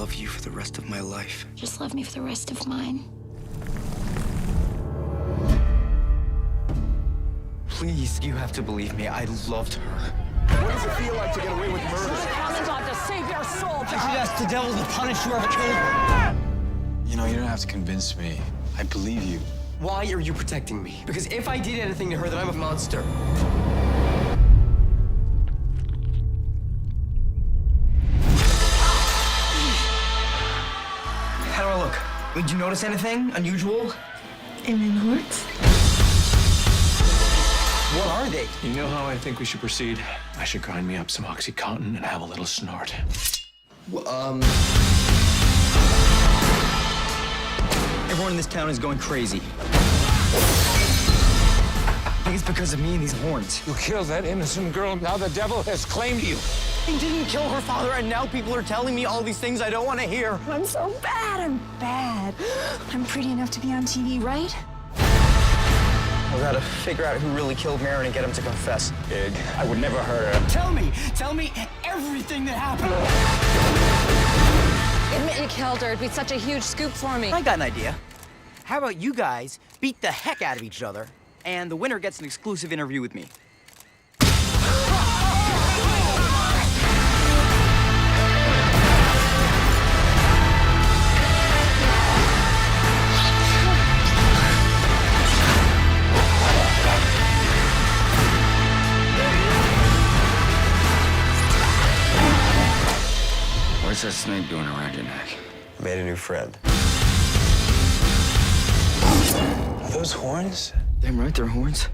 love you for the rest of my life. Just love me for the rest of mine. Please, you have to believe me. I loved her. What does it feel like to get away with murder? Commandant to save your soul. You should ask the devil to punish whoever killed her. You know, you don't have to convince me. I believe you. Why are you protecting me? Because if I did anything to her, then I'm a monster. Did you notice anything unusual? Amen, Horts. What are they? You know how I think we should proceed? I should grind me up some Oxycontin and have a little snort. Um. Everyone in this town is going crazy. I think it's because of me and these horns. You killed that innocent girl. Now the devil has claimed you. He didn't kill her father, and now people are telling me all these things I don't want to hear. I'm so bad. I'm bad. I'm pretty enough to be on TV, right? I gotta figure out who really killed Marin and get him to confess. Big. I would never hurt her. Tell me, tell me everything that happened. Admit you killed her. It'd be such a huge scoop for me. I got an idea. How about you guys beat the heck out of each other, and the winner gets an exclusive interview with me? What's that snake doing around your neck? Made a new friend. Are those horns? Damn right, they're horns.